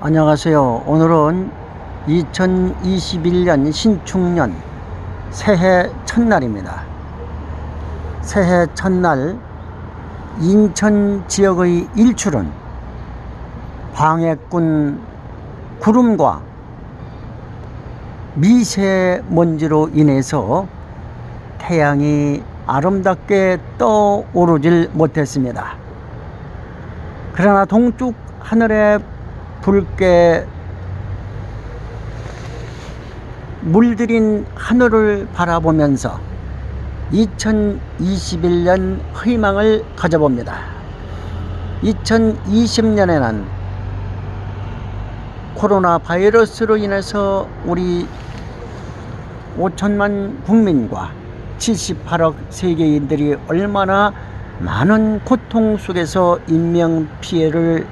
안녕하세요. 오늘은 2021년 신축년 새해 첫날입니다. 새해 첫날 인천 지역의 일출은 광해군 구름과 미세먼지로 인해서 태양이 아름답게 떠오르질 못했습니다. 그러나 동쪽 하늘에 붉게 물들인 하늘을 바라보면서 2021년 희망을 가져봅니다. 2020년에는 코로나 바이러스로 인해서 우리 5천만 국민과 78억 세계인들이 얼마나 많은 고통 속에서 인명 피해를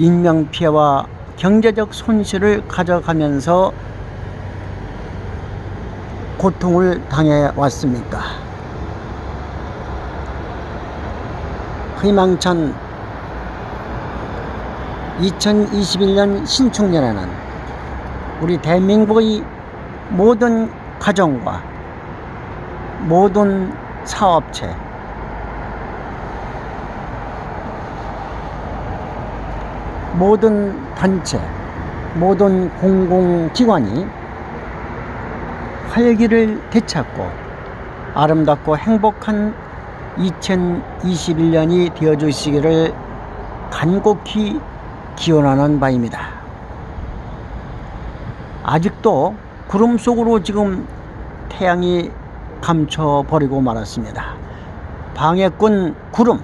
인명 피해와 경제적 손실을 가져가면서 고통을 당해 왔습니까? 희망찬 2021년 신축년에는 우리 대한민국의 모든 가정과 모든 사업체 모든 단체 모든 공공기관이 활기를 되찾고 아름답고 행복한 2021년이 되어 주시기를 간곡히 기원하는 바입니다. 아직도 구름 속으로 지금 태양이 감춰버리고 말았습니다. 방해꾼 구름,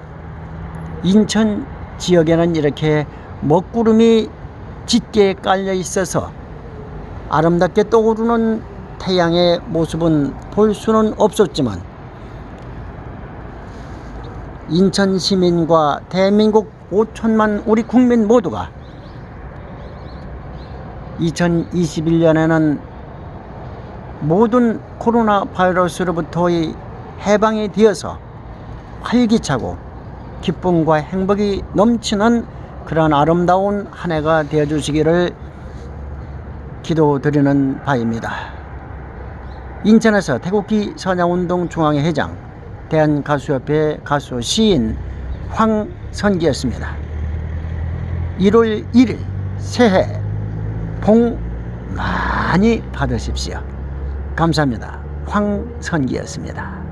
인천 지역에는 이렇게 먹구름이 짙게 깔려 있어서 아름답게 떠오르는 태양의 모습은 볼 수는 없었지만 인천 시민과 대한민국 5천만 우리 국민 모두가 2021년에는 모든 코로나 바이러스로부터의 해방이 되어서 활기차고 기쁨과 행복이 넘치는 그런 아름다운 한 해가 되어 주시기를 기도드리는 바입니다. 인천에서 태국기 선양운동 중앙회 회장 대한가수협회 가수 시인 황선기였습니다. 1월 1일 새해 복 많이 받으십시오. 감사합니다. 황선기였습니다.